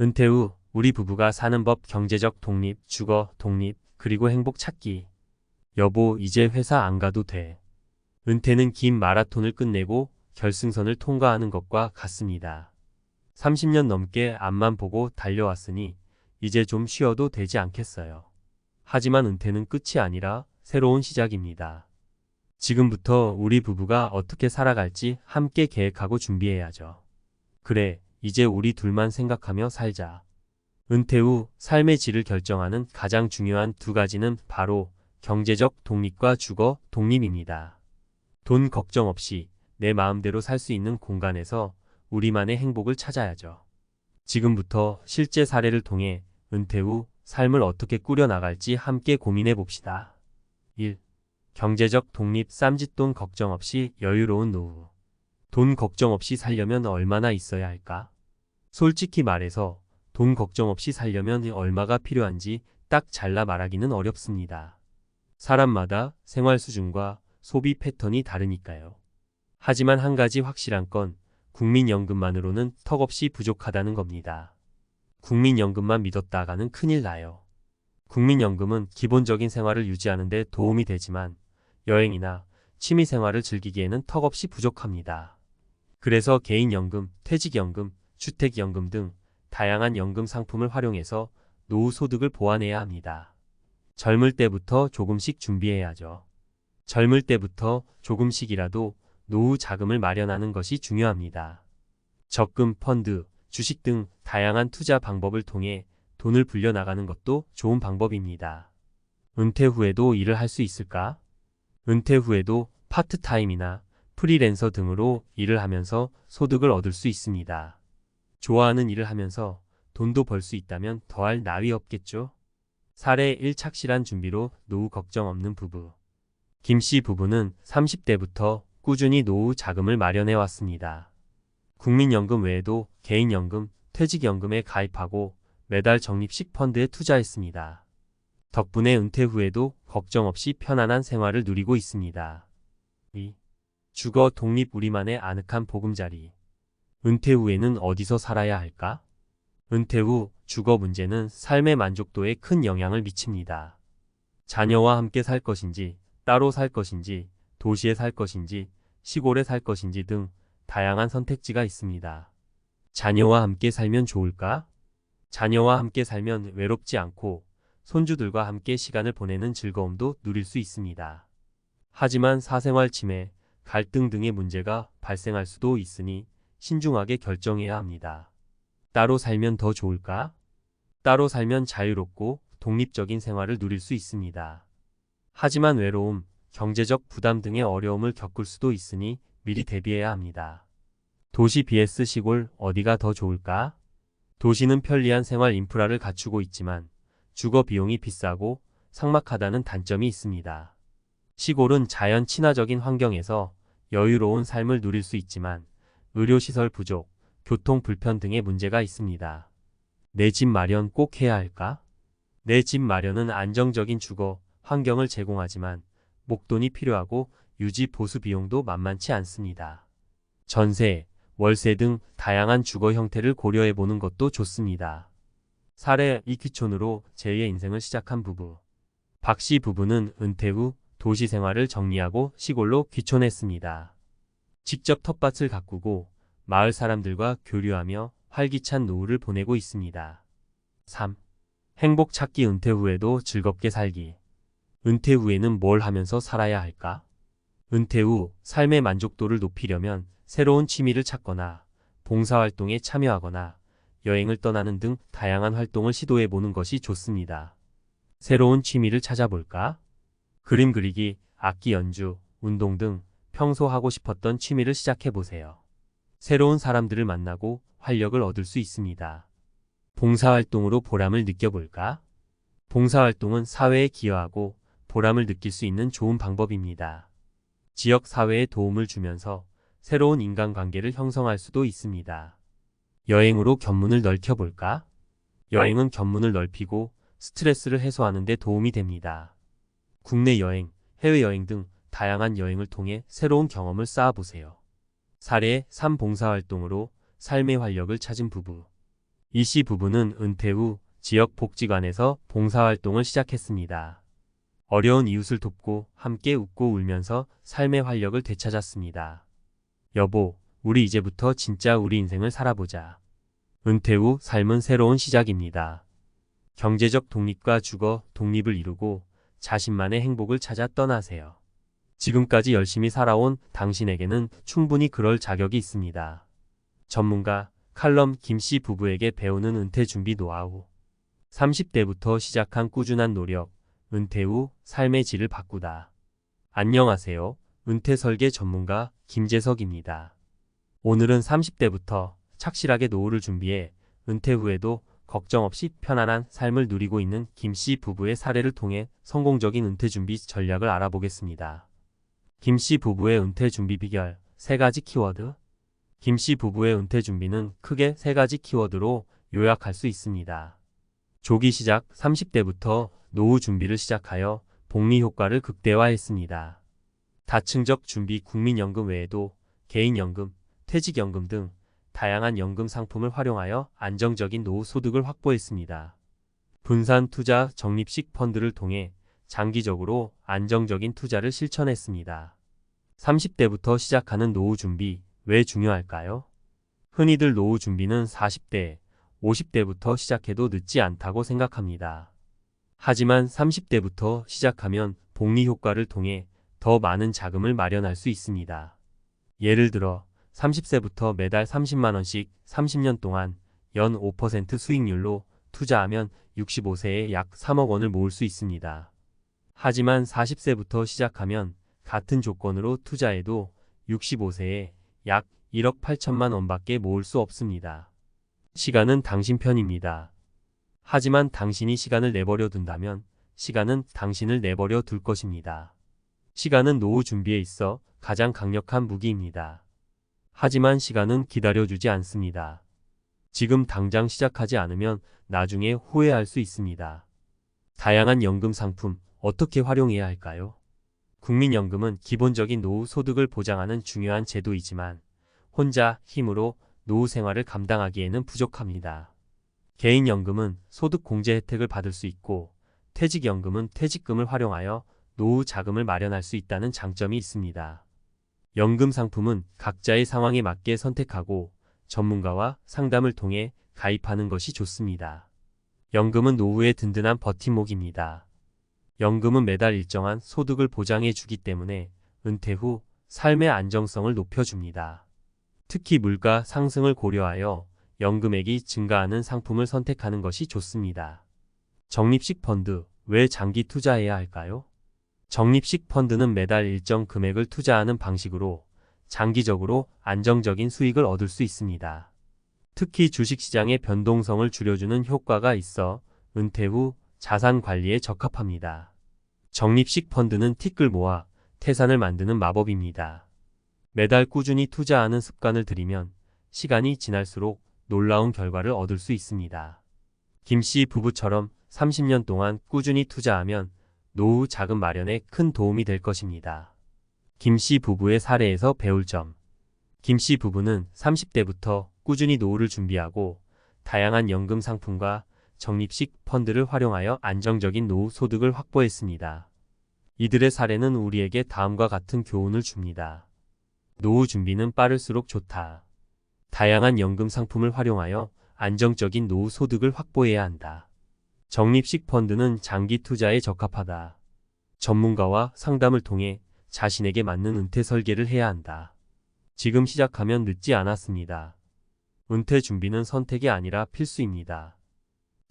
은퇴 후 우리 부부가 사는 법 경제적 독립, 주거 독립, 그리고 행복 찾기. 여보, 이제 회사 안 가도 돼. 은퇴는 긴 마라톤을 끝내고 결승선을 통과하는 것과 같습니다. 30년 넘게 앞만 보고 달려왔으니 이제 좀 쉬어도 되지 않겠어요. 하지만 은퇴는 끝이 아니라 새로운 시작입니다. 지금부터 우리 부부가 어떻게 살아갈지 함께 계획하고 준비해야죠. 그래, 이제 우리 둘만 생각하며 살자. 은퇴 후 삶의 질을 결정하는 가장 중요한 두 가지는 바로 경제적 독립과 주거 독립입니다. 돈 걱정 없이 내 마음대로 살 수 있는 공간에서 우리만의 행복을 찾아야죠. 지금부터 실제 사례를 통해 은퇴 후 삶을 어떻게 꾸려나갈지 함께 고민해 봅시다. 1. 경제적 독립 쌈짓돈 걱정 없이 여유로운 노후. 돈 걱정 없이 살려면 얼마나 있어야 할까? 솔직히 말해서 돈 걱정 없이 살려면 얼마가 필요한지 딱 잘라 말하기는 어렵습니다. 사람마다 생활 수준과 소비 패턴이 다르니까요. 하지만 한 가지 확실한 건 국민연금만으로는 턱없이 부족하다는 겁니다. 국민연금만 믿었다가는 큰일 나요. 국민연금은 기본적인 생활을 유지하는 데 도움이 되지만 여행이나 취미 생활을 즐기기에는 턱없이 부족합니다. 그래서 개인연금, 퇴직연금, 주택연금 등 다양한 연금 상품을 활용해서 노후 소득을 보완해야 합니다. 젊을 때부터 조금씩 준비해야죠. 젊을 때부터 조금씩이라도 노후 자금을 마련하는 것이 중요합니다. 적금, 펀드, 주식 등 다양한 투자 방법을 통해 돈을 불려나가는 것도 좋은 방법입니다. 은퇴 후에도 일을 할 수 있을까? 은퇴 후에도 파트타임이나 프리랜서 등으로 일을 하면서 소득을 얻을 수 있습니다. 좋아하는 일을 하면서 돈도 벌 수 있다면 더할 나위 없겠죠? 사례 1 착실한 준비로 노후 걱정 없는 부부. 김씨 부부는 30대부터 꾸준히 노후 자금을 마련해 왔습니다. 국민연금 외에도 개인연금, 퇴직연금에 가입하고 매달 적립식 펀드에 투자했습니다. 덕분에 은퇴 후에도 걱정 없이 편안한 생활을 누리고 있습니다. 2. 주거 독립 우리만의 아늑한 보금자리. 은퇴 후에는 어디서 살아야 할까? 은퇴 후 주거 문제는 삶의 만족도에 큰 영향을 미칩니다. 자녀와 함께 살 것인지, 따로 살 것인지, 도시에 살 것인지, 시골에 살 것인지 등 다양한 선택지가 있습니다. 자녀와 함께 살면 좋을까? 자녀와 함께 살면 외롭지 않고 손주들과 함께 시간을 보내는 즐거움도 누릴 수 있습니다. 하지만 사생활 침해, 갈등 등의 문제가 발생할 수도 있으니 신중하게 결정해야 합니다. 따로 살면 더 좋을까? 따로 살면 자유롭고 독립적인 생활을 누릴 수 있습니다. 하지만 외로움, 경제적 부담 등의 어려움을 겪을 수도 있으니 미리 대비해야 합니다. 도시 vs 시골 어디가 더 좋을까? 도시는 편리한 생활 인프라를 갖추고 있지만 주거 비용이 비싸고 삭막하다는 단점이 있습니다. 시골은 자연 친화적인 환경에서 여유로운 삶을 누릴 수 있지만 의료시설 부족, 교통 불편 등의 문제가 있습니다. 내 집 마련 꼭 해야 할까? 내 집 마련은 안정적인 주거, 환경을 제공하지만 목돈이 필요하고 유지 보수 비용도 만만치 않습니다. 전세, 월세 등 다양한 주거 형태를 고려해 보는 것도 좋습니다. 사례 이 귀촌으로 제2의 인생을 시작한 부부. 박 씨 부부는 은퇴 후 도시 생활을 정리하고 시골로 귀촌했습니다. 직접 텃밭을 가꾸고 마을 사람들과 교류하며 활기찬 노후를 보내고 있습니다. 3. 행복 찾기 은퇴 후에도 즐겁게 살기. 은퇴 후에는 뭘 하면서 살아야 할까? 은퇴 후 삶의 만족도를 높이려면 새로운 취미를 찾거나 봉사활동에 참여하거나 여행을 떠나는 등 다양한 활동을 시도해 보는 것이 좋습니다. 새로운 취미를 찾아볼까? 그림 그리기, 악기 연주, 운동 등 평소 하고 싶었던 취미를 시작해 보세요. 새로운 사람들을 만나고 활력을 얻을 수 있습니다. 봉사활동으로 보람을 느껴볼까? 봉사활동은 사회에 기여하고 보람을 느낄 수 있는 좋은 방법입니다. 지역 사회에 도움을 주면서 새로운 인간관계를 형성할 수도 있습니다. 여행으로 견문을 넓혀볼까? 여행은 견문을 넓히고 스트레스를 해소하는 데 도움이 됩니다. 국내 여행, 해외여행 등 다양한 여행을 통해 새로운 경험을 쌓아보세요. 사례 3 봉사활동으로 삶의 활력을 찾은 부부. 이 씨 부부는 은퇴 후 지역 복지관에서 봉사활동을 시작했습니다. 어려운 이웃을 돕고 함께 웃고 울면서 삶의 활력을 되찾았습니다. 여보, 우리 이제부터 진짜 우리 인생을 살아보자. 은퇴 후 삶은 새로운 시작입니다. 경제적 독립과 주거 독립을 이루고 자신만의 행복을 찾아 떠나세요. 지금까지 열심히 살아온 당신에게는 충분히 그럴 자격이 있습니다. 전문가 칼럼 김씨 부부에게 배우는 은퇴 준비 노하우. 30대부터 시작한 꾸준한 노력, 은퇴 후 삶의 질을 바꾸다. 안녕하세요. 은퇴 설계 전문가 김재석입니다. 오늘은 30대부터 착실하게 노후를 준비해 은퇴 후에도 걱정 없이 편안한 삶을 누리고 있는 김 씨 부부의 사례를 통해 성공적인 은퇴 준비 전략을 알아보겠습니다. 김씨 부부의 은퇴 준비 비결 세 가지 키워드 김씨 부부의 은퇴 준비는 크게 세 가지 키워드로 요약할 수 있습니다. 조기 시작 30대부터 노후 준비를 시작하여 복리 효과를 극대화했습니다. 다층적 준비 국민연금 외에도 개인연금, 퇴직연금 등 다양한 연금 상품을 활용하여 안정적인 노후 소득을 확보했습니다. 분산 투자 적립식 펀드를 통해 장기적으로 안정적인 투자를 실천했습니다. 30대부터 시작하는 노후 준비 왜 중요할까요? 흔히들 노후 준비는 40대, 50대부터 시작해도 늦지 않다고 생각합니다. 하지만 30대부터 시작하면 복리 효과를 통해 더 많은 자금을 마련할 수 있습니다. 예를 들어 30세부터 매달 30만원씩 30년 동안 연 5% 수익률로 투자하면 65세에 약 3억 원을 모을 수 있습니다. 하지만 40세부터 시작하면 같은 조건으로 투자해도 65세에 약 1억 8천만 원밖에 모을 수 없습니다. 시간은 당신 편입니다. 하지만 당신이 시간을 내버려 둔다면 시간은 당신을 내버려 둘 것입니다. 시간은 노후 준비에 있어 가장 강력한 무기입니다. 하지만 시간은 기다려주지 않습니다. 지금 당장 시작하지 않으면 나중에 후회할 수 있습니다. 다양한 연금 상품 어떻게 활용해야 할까요? 국민연금은 기본적인 노후 소득을 보장하는 중요한 제도이지만 혼자 힘으로 노후 생활을 감당하기에는 부족합니다. 개인연금은 소득 공제 혜택을 받을 수 있고 퇴직연금은 퇴직금을 활용하여 노후 자금을 마련할 수 있다는 장점이 있습니다. 연금 상품은 각자의 상황에 맞게 선택하고 전문가와 상담을 통해 가입하는 것이 좋습니다. 연금은 노후의 든든한 버팀목입니다. 연금은 매달 일정한 소득을 보장해 주기 때문에 은퇴 후 삶의 안정성을 높여줍니다. 특히 물가 상승을 고려하여 연금액이 증가하는 상품을 선택하는 것이 좋습니다. 적립식 펀드, 왜 장기 투자해야 할까요? 적립식 펀드는 매달 일정 금액을 투자하는 방식으로 장기적으로 안정적인 수익을 얻을 수 있습니다. 특히 주식시장의 변동성을 줄여주는 효과가 있어 은퇴 후 자산 관리에 적합합니다. 적립식 펀드는 티끌 모아 태산을 만드는 마법입니다. 매달 꾸준히 투자하는 습관을 들이면 시간이 지날수록 놀라운 결과를 얻을 수 있습니다. 김씨 부부처럼 30년 동안 꾸준히 투자하면 노후 자금 마련에 큰 도움이 될 것입니다. 김씨 부부의 사례에서 배울 점. 김씨 부부는 30대부터 꾸준히 노후를 준비하고 다양한 연금 상품과 적립식 펀드를 활용하여 안정적인 노후 소득을 확보했습니다. 이들의 사례는 우리에게 다음과 같은 교훈을 줍니다. 노후 준비는 빠를수록 좋다. 다양한 연금 상품을 활용하여 안정적인 노후 소득을 확보해야 한다. 적립식 펀드는 장기 투자에 적합하다. 전문가와 상담을 통해 자신에게 맞는 은퇴 설계를 해야 한다. 지금 시작하면 늦지 않았습니다. 은퇴 준비는 선택이 아니라 필수입니다.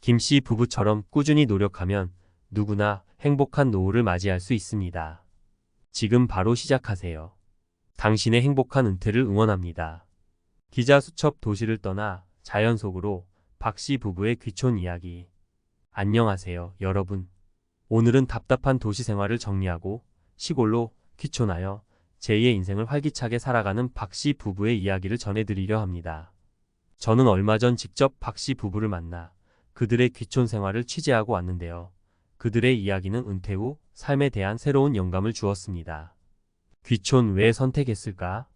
김씨 부부처럼 꾸준히 노력하면 누구나 행복한 노후를 맞이할 수 있습니다. 지금 바로 시작하세요. 당신의 행복한 은퇴를 응원합니다. 기자 수첩 도시를 떠나 자연 속으로 박씨 부부의 귀촌 이야기. 안녕하세요, 여러분. 오늘은 답답한 도시 생활을 정리하고 시골로 귀촌하여 제2의 인생을 활기차게 살아가는 박씨 부부의 이야기를 전해드리려 합니다. 저는 얼마 전 직접 박씨 부부를 만나 그들의 귀촌 생활을 취재하고 왔는데요. 그들의 이야기는 은퇴 후 삶에 대한 새로운 영감을 주었습니다. 귀촌 왜 선택했을까?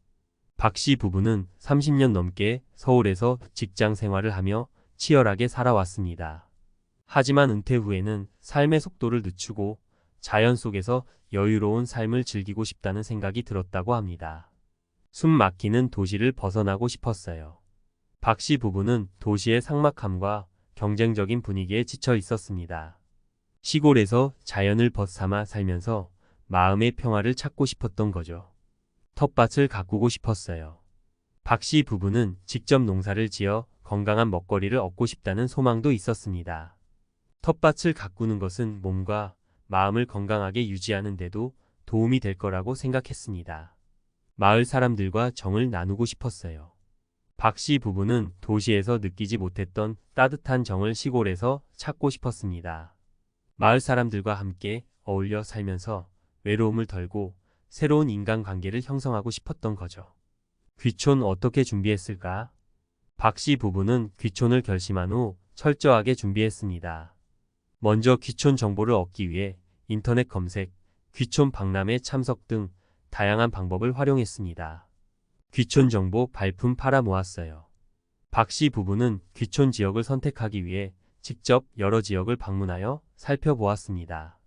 박 씨 부부는 30년 넘게 서울에서 직장 생활을 하며 치열하게 살아왔습니다. 하지만 은퇴 후에는 삶의 속도를 늦추고 자연 속에서 여유로운 삶을 즐기고 싶다는 생각이 들었다고 합니다. 숨 막히는 도시를 벗어나고 싶었어요. 박 씨 부부는 도시의 삭막함과 경쟁적인 분위기에 지쳐 있었습니다. 시골에서 자연을 벗삼아 살면서 마음의 평화를 찾고 싶었던 거죠. 텃밭을 가꾸고 싶었어요. 박 씨 부부는 직접 농사를 지어 건강한 먹거리를 얻고 싶다는 소망도 있었습니다. 텃밭을 가꾸는 것은 몸과 마음을 건강하게 유지하는 데도 도움이 될 거라고 생각했습니다. 마을 사람들과 정을 나누고 싶었어요. 박씨 부부는 도시에서 느끼지 못했던 따뜻한 정을 시골에서 찾고 싶었습니다. 마을 사람들과 함께 어울려 살면서 외로움을 덜고 새로운 인간관계를 형성하고 싶었던 거죠. 귀촌 어떻게 준비했을까? 박씨 부부는 귀촌을 결심한 후 철저하게 준비했습니다. 먼저 귀촌 정보를 얻기 위해 인터넷 검색, 귀촌 박람회 참석 등 다양한 방법을 활용했습니다. 귀촌 정보 발품 팔아 모았어요. 박 씨 부부는 귀촌 지역을 선택하기 위해 직접 여러 지역을 방문하여 살펴보았습니다.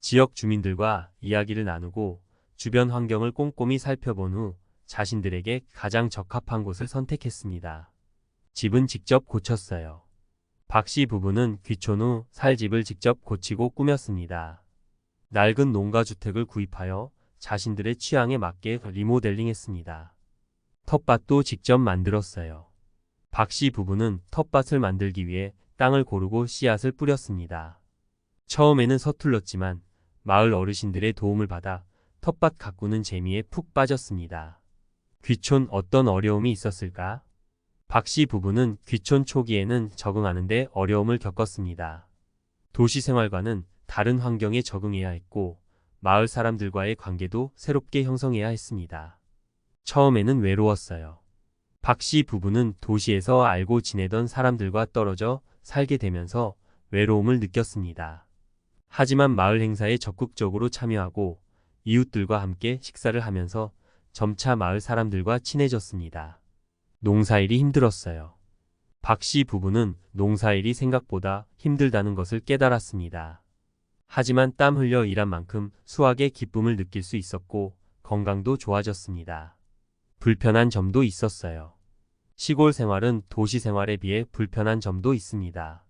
지역 주민들과 이야기를 나누고 주변 환경을 꼼꼼히 살펴본 후 자신들에게 가장 적합한 곳을 선택했습니다. 집은 직접 고쳤어요. 박 씨 부부는 귀촌 후 살 집을 직접 고치고 꾸몄습니다. 낡은 농가주택을 구입하여 자신들의 취향에 맞게 리모델링했습니다. 텃밭도 직접 만들었어요. 박씨 부부는 텃밭을 만들기 위해 땅을 고르고 씨앗을 뿌렸습니다. 처음에는 서툴렀지만 마을 어르신들의 도움을 받아 텃밭 가꾸는 재미에 푹 빠졌습니다. 귀촌 어떤 어려움이 있었을까? 박씨 부부는 귀촌 초기에는 적응하는데 어려움을 겪었습니다. 도시 생활과는 다른 환경에 적응해야 했고 마을 사람들과의 관계도 새롭게 형성해야 했습니다. 처음에는 외로웠어요. 박씨 부부는 도시에서 알고 지내던 사람들과 떨어져 살게 되면서 외로움을 느꼈습니다. 하지만 마을 행사에 적극적으로 참여하고 이웃들과 함께 식사를 하면서 점차 마을 사람들과 친해졌습니다. 농사일이 힘들었어요. 박씨 부부는 농사일이 생각보다 힘들다는 것을 깨달았습니다. 하지만 땀 흘려 일한 만큼 수확의 기쁨을 느낄 수 있었고 건강도 좋아졌습니다. 불편한 점도 있었어요. 시골 생활은 도시 생활에 비해 불편한 점도 있습니다.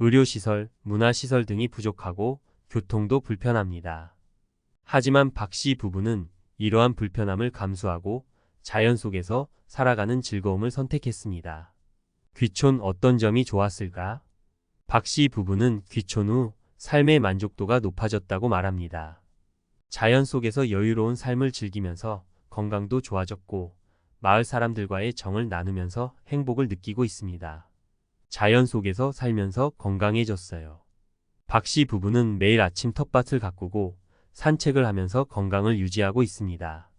의료시설, 문화시설 등이 부족하고 교통도 불편합니다. 하지만 박 씨 부부는 이러한 불편함을 감수하고 자연 속에서 살아가는 즐거움을 선택했습니다. 귀촌 어떤 점이 좋았을까? 박 씨 부부는 귀촌 후 삶의 만족도가 높아졌다고 말합니다. 자연 속에서 여유로운 삶을 즐기면서 건강도 좋아졌고 마을 사람들과의 정을 나누면서 행복을 느끼고 있습니다. 자연 속에서 살면서 건강해졌어요. 박 씨 부부는 매일 아침 텃밭을 가꾸고 산책을 하면서 건강을 유지하고 있습니다.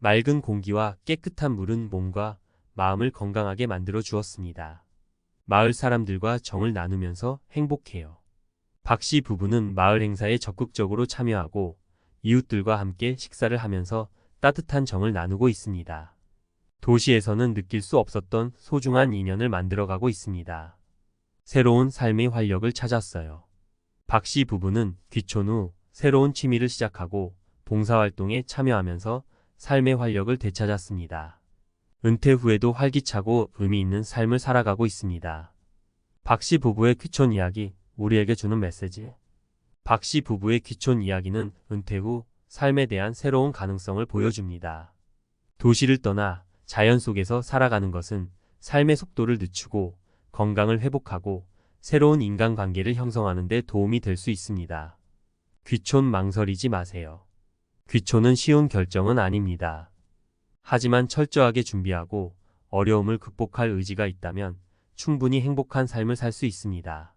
맑은 공기와 깨끗한 물은 몸과 마음을 건강하게 만들어 주었습니다. 마을 사람들과 정을 나누면서 행복해요. 박 씨 부부는 마을 행사에 적극적으로 참여하고 이웃들과 함께 식사를 하면서 따뜻한 정을 나누고 있습니다. 도시에서는 느낄 수 없었던 소중한 인연을 만들어가고 있습니다. 새로운 삶의 활력을 찾았어요. 박 씨 부부는 귀촌 후 새로운 취미를 시작하고 봉사활동에 참여하면서 삶의 활력을 되찾았습니다. 은퇴 후에도 활기차고 의미 있는 삶을 살아가고 있습니다. 박 씨 부부의 귀촌 이야기, 우리에게 주는 메시지. 박 씨 부부의 귀촌 이야기는 은퇴 후 삶에 대한 새로운 가능성을 보여줍니다. 도시를 떠나 자연 속에서 살아가는 것은 삶의 속도를 늦추고 건강을 회복하고 새로운 인간관계를 형성하는 데 도움이 될 수 있습니다. 귀촌 망설이지 마세요. 귀촌은 쉬운 결정은 아닙니다. 하지만 철저하게 준비하고 어려움을 극복할 의지가 있다면 충분히 행복한 삶을 살 수 있습니다.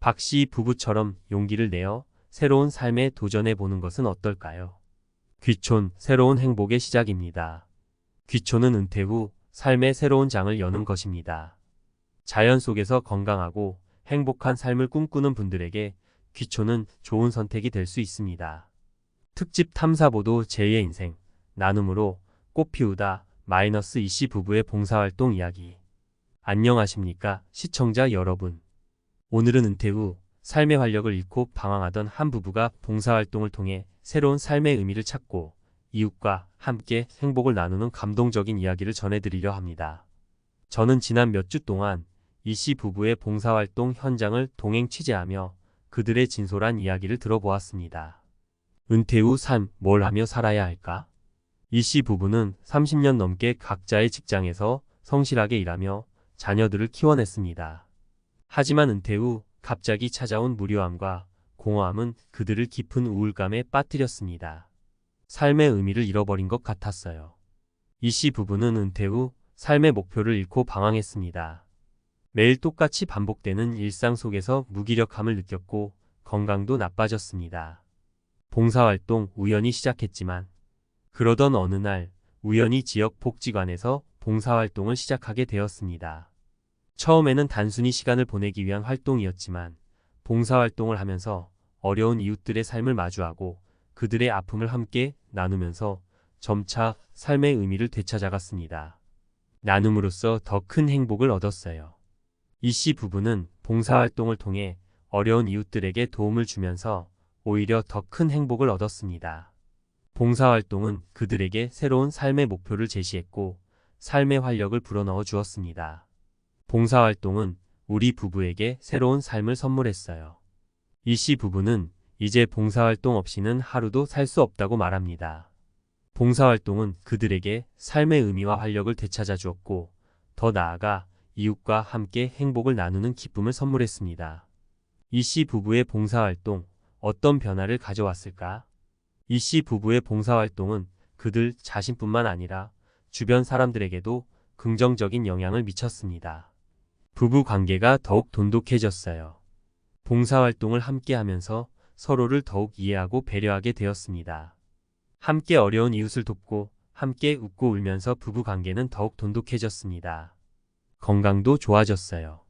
박씨 부부처럼 용기를 내어 새로운 삶에 도전해 보는 것은 어떨까요? 귀촌, 새로운 행복의 시작입니다. 귀촌은 은퇴 후 삶의 새로운 장을 여는 것입니다. 자연 속에서 건강하고 행복한 삶을 꿈꾸는 분들에게 귀촌은 좋은 선택이 될 수 있습니다. 특집 탐사보도 제2의 인생, 나눔으로 꽃 피우다 마이너스 이씨 부부의 봉사활동 이야기. 안녕하십니까 시청자 여러분. 오늘은 은퇴 후 삶의 활력을 잃고 방황하던 한 부부가 봉사활동을 통해 새로운 삶의 의미를 찾고 이웃과 함께 행복을 나누는 감동적인 이야기를 전해드리려 합니다. 저는 지난 몇 주 동안 이 씨 부부의 봉사활동 현장을 동행 취재하며 그들의 진솔한 이야기를 들어보았습니다. 은퇴 후 삶 뭘 하며 살아야 할까? 이 씨 부부는 30년 넘게 각자의 직장에서 성실하게 일하며 자녀들을 키워냈습니다. 하지만 은퇴 후 갑자기 찾아온 무료함과 공허함은 그들을 깊은 우울감에 빠뜨렸습니다. 삶의 의미를 잃어버린 것 같았어요. 이 씨 부부는 은퇴 후 삶의 목표를 잃고 방황했습니다. 매일 똑같이 반복되는 일상 속에서 무기력함을 느꼈고 건강도 나빠졌습니다. 봉사활동 우연히 시작했지만 그러던 어느 날 우연히 지역 복지관에서 봉사활동을 시작하게 되었습니다. 처음에는 단순히 시간을 보내기 위한 활동이었지만 봉사활동을 하면서 어려운 이웃들의 삶을 마주하고 그들의 아픔을 함께 나누면서 점차 삶의 의미를 되찾아갔습니다. 나눔으로써 더 큰 행복을 얻었어요. 이 씨 부부는 봉사활동을 통해 어려운 이웃들에게 도움을 주면서 오히려 더 큰 행복을 얻었습니다. 봉사활동은 그들에게 새로운 삶의 목표를 제시했고 삶의 활력을 불어넣어 주었습니다. 봉사활동은 우리 부부에게 새로운 삶을 선물했어요. 이씨 부부는 이제 봉사활동 없이는 하루도 살 수 없다고 말합니다. 봉사활동은 그들에게 삶의 의미와 활력을 되찾아 주었고 더 나아가 이웃과 함께 행복을 나누는 기쁨을 선물했습니다. 이씨 부부의 봉사활동 어떤 변화를 가져왔을까? 이씨 부부의 봉사활동은 그들 자신뿐만 아니라 주변 사람들에게도 긍정적인 영향을 미쳤습니다. 부부 관계가 더욱 돈독해졌어요. 봉사활동을 함께 하면서 서로를 더욱 이해하고 배려하게 되었습니다. 함께 어려운 이웃을 돕고 함께 웃고 울면서 부부 관계는 더욱 돈독해졌습니다. 건강도 좋아졌어요.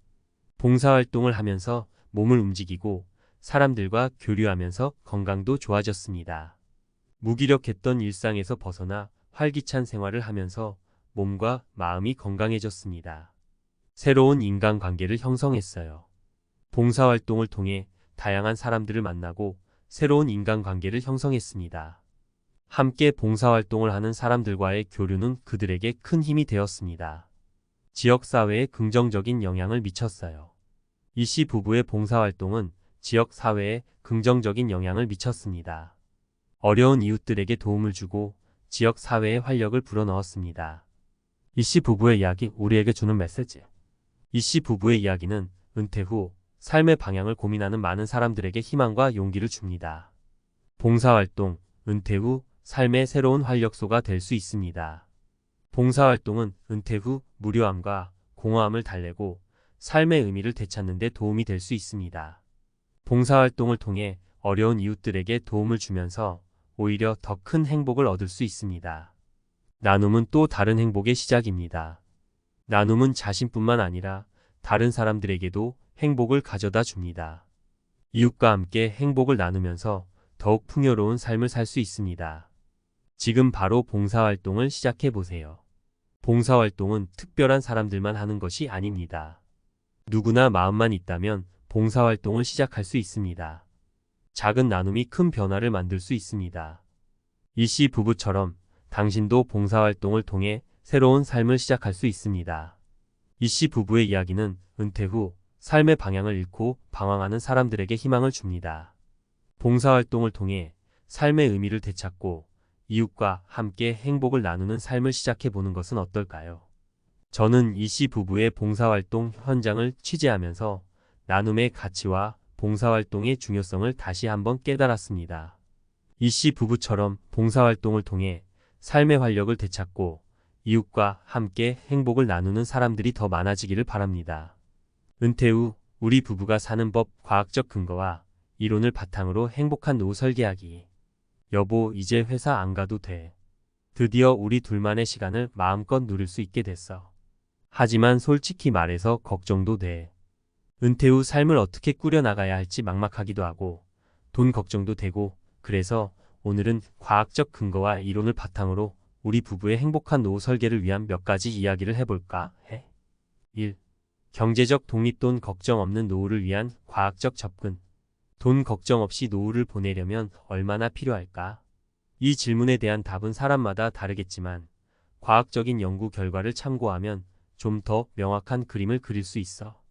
봉사활동을 하면서 몸을 움직이고 사람들과 교류하면서 건강도 좋아졌습니다. 무기력했던 일상에서 벗어나 활기찬 생활을 하면서 몸과 마음이 건강해졌습니다. 새로운 인간관계를 형성했어요. 봉사활동을 통해 다양한 사람들을 만나고 새로운 인간관계를 형성했습니다. 함께 봉사활동을 하는 사람들과의 교류는 그들에게 큰 힘이 되었습니다. 지역사회에 긍정적인 영향을 미쳤어요. 이 씨 부부의 봉사활동은 지역사회에 긍정적인 영향을 미쳤습니다. 어려운 이웃들에게 도움을 주고 지역사회에 활력을 불어넣었습니다. 이 씨 부부의 이야기 우리에게 주는 메시지. 이씨 부부의 이야기는 은퇴 후 삶의 방향을 고민하는 많은 사람들에게 희망과 용기를 줍니다. 봉사활동, 은퇴 후 삶의 새로운 활력소가 될 수 있습니다. 봉사활동은 은퇴 후 무료함과 공허함을 달래고 삶의 의미를 되찾는 데 도움이 될 수 있습니다. 봉사활동을 통해 어려운 이웃들에게 도움을 주면서 오히려 더 큰 행복을 얻을 수 있습니다. 나눔은 또 다른 행복의 시작입니다. 나눔은 자신뿐만 아니라 다른 사람들에게도 행복을 가져다 줍니다. 이웃과 함께 행복을 나누면서 더욱 풍요로운 삶을 살 수 있습니다. 지금 바로 봉사활동을 시작해 보세요. 봉사활동은 특별한 사람들만 하는 것이 아닙니다. 누구나 마음만 있다면 봉사활동을 시작할 수 있습니다. 작은 나눔이 큰 변화를 만들 수 있습니다. 이 씨 부부처럼 당신도 봉사활동을 통해 새로운 삶을 시작할 수 있습니다. 이씨 부부의 이야기는 은퇴 후 삶의 방향을 잃고 방황하는 사람들에게 희망을 줍니다. 봉사활동을 통해 삶의 의미를 되찾고 이웃과 함께 행복을 나누는 삶을 시작해 보는 것은 어떨까요? 저는 이씨 부부의 봉사활동 현장을 취재하면서 나눔의 가치와 봉사활동의 중요성을 다시 한번 깨달았습니다. 이씨 부부처럼 봉사활동을 통해 삶의 활력을 되찾고 이웃과 함께 행복을 나누는 사람들이 더 많아지기를 바랍니다. 은퇴 후 우리 부부가 사는 법 과학적 근거와 이론을 바탕으로 행복한 노후 설계하기. 여보, 이제 회사 안 가도 돼. 드디어 우리 둘만의 시간을 마음껏 누릴 수 있게 됐어. 하지만 솔직히 말해서 걱정도 돼. 은퇴 후 삶을 어떻게 꾸려나가야 할지 막막하기도 하고 돈 걱정도 되고 그래서 오늘은 과학적 근거와 이론을 바탕으로 우리 부부의 행복한 노후 설계를 위한 몇 가지 이야기를 해볼까 해. 1. 경제적 독립 돈 걱정 없는 노후를 위한 과학적 접근. 돈 걱정 없이 노후를 보내려면 얼마나 필요할까? 이 질문에 대한 답은 사람마다 다르겠지만 과학적인 연구 결과를 참고하면 좀 더 명확한 그림을 그릴 수 있어.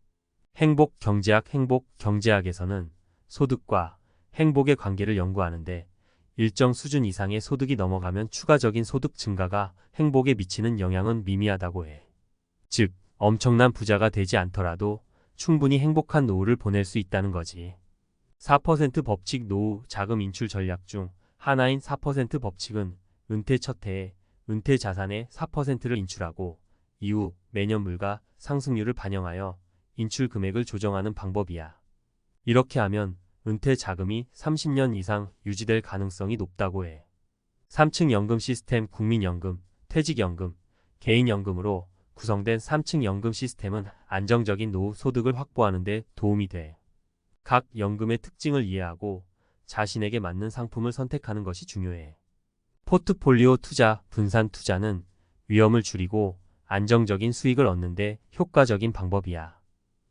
행복 경제학 행복 경제학에서는 소득과 행복의 관계를 연구하는데 일정 수준 이상의 소득이 넘어가면 추가적인 소득 증가가 행복에 미치는 영향은 미미하다고 해. 즉, 엄청난 부자가 되지 않더라도 충분히 행복한 노후를 보낼 수 있다는 거지. 4% 법칙 노후 자금 인출 전략 중 하나인 4% 법칙은 은퇴 첫 해에 은퇴 자산의 4%를 인출하고 이후 매년 물가 상승률을 반영하여 인출 금액을 조정하는 방법이야. 이렇게 하면 은퇴 자금이 30년 이상 유지될 가능성이 높다고 해. 3층 연금 시스템 국민연금, 퇴직연금, 개인연금으로 구성된 3층 연금 시스템은 안정적인 노후 소득을 확보하는 데 도움이 돼. 각 연금의 특징을 이해하고 자신에게 맞는 상품을 선택하는 것이 중요해. 포트폴리오 투자, 분산 투자는 위험을 줄이고 안정적인 수익을 얻는 데 효과적인 방법이야.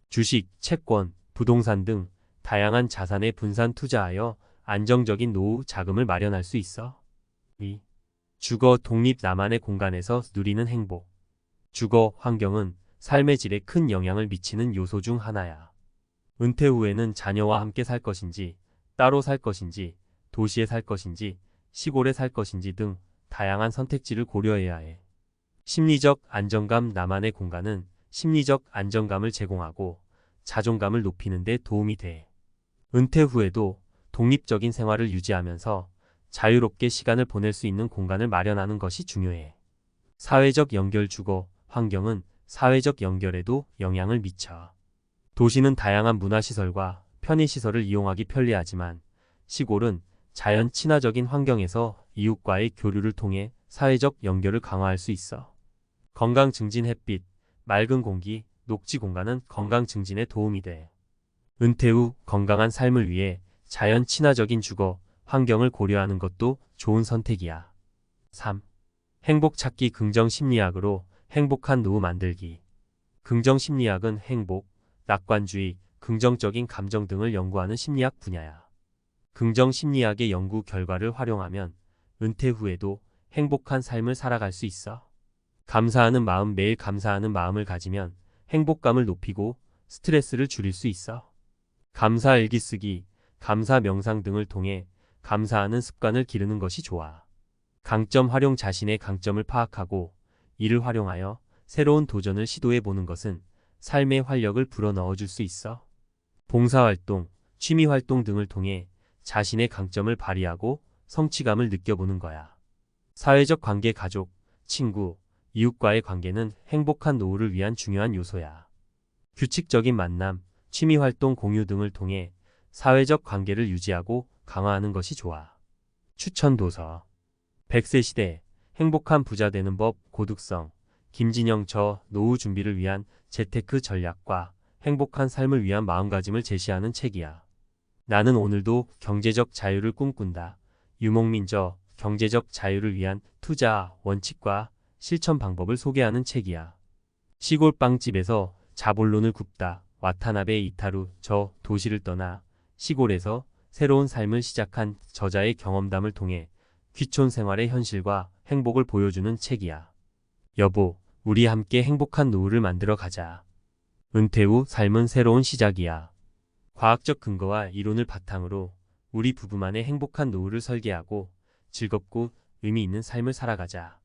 주식, 채권, 부동산 등 다양한 자산에 분산 투자하여 안정적인 노후 자금을 마련할 수 있어. 2. 주거 독립 나만의 공간에서 누리는 행복. 주거 환경은 삶의 질에 큰 영향을 미치는 요소 중 하나야. 은퇴 후에는 자녀와 함께 살 것인지, 따로 살 것인지, 도시에 살 것인지, 시골에 살 것인지 등 다양한 선택지를 고려해야 해. 심리적 안정감 나만의 공간은 심리적 안정감을 제공하고 자존감을 높이는 데 도움이 돼. 은퇴 후에도 독립적인 생활을 유지하면서 자유롭게 시간을 보낼 수 있는 공간을 마련하는 것이 중요해. 사회적 연결 주거, 환경은 사회적 연결에도 영향을 미쳐. 도시는 다양한 문화시설과 편의시설을 이용하기 편리하지만 시골은 자연 친화적인 환경에서 이웃과의 교류를 통해 사회적 연결을 강화할 수 있어. 건강 증진 햇빛, 맑은 공기, 녹지 공간은 건강 증진에 도움이 돼. 은퇴 후 건강한 삶을 위해 자연 친화적인 주거, 환경을 고려하는 것도 좋은 선택이야. 3. 행복 찾기 긍정 심리학으로 행복한 노후 만들기. 긍정 심리학은 행복, 낙관주의, 긍정적인 감정 등을 연구하는 심리학 분야야. 긍정 심리학의 연구 결과를 활용하면 은퇴 후에도 행복한 삶을 살아갈 수 있어. 감사하는 마음 매일 감사하는 마음을 가지면 행복감을 높이고 스트레스를 줄일 수 있어. 감사 일기 쓰기, 감사 명상 등을 통해 감사하는 습관을 기르는 것이 좋아. 강점 활용 자신의 강점을 파악하고 이를 활용하여 새로운 도전을 시도해 보는 것은 삶의 활력을 불어넣어 줄 수 있어. 봉사활동, 취미활동 등을 통해 자신의 강점을 발휘하고 성취감을 느껴보는 거야. 사회적 관계 가족, 친구, 이웃과의 관계는 행복한 노후를 위한 중요한 요소야. 규칙적인 만남, 취미활동 공유 등을 통해 사회적 관계를 유지하고 강화하는 것이 좋아. 추천 도서 100세 시대 행복한 부자 되는 법 고득성 김진영 저 노후 준비를 위한 재테크 전략과 행복한 삶을 위한 마음가짐을 제시하는 책이야. 나는 오늘도 경제적 자유를 꿈꾼다. 유목민 저 경제적 자유를 위한 투자 원칙과 실천 방법을 소개하는 책이야. 시골 빵집에서 자본론을 굽다. 와타나베 이타루 저 도시를 떠나 시골에서 새로운 삶을 시작한 저자의 경험담을 통해 귀촌 생활의 현실과 행복을 보여주는 책이야. 여보, 우리 함께 행복한 노후를 만들어 가자. 은퇴 후 삶은 새로운 시작이야. 과학적 근거와 이론을 바탕으로 우리 부부만의 행복한 노후를 설계하고 즐겁고 의미 있는 삶을 살아가자.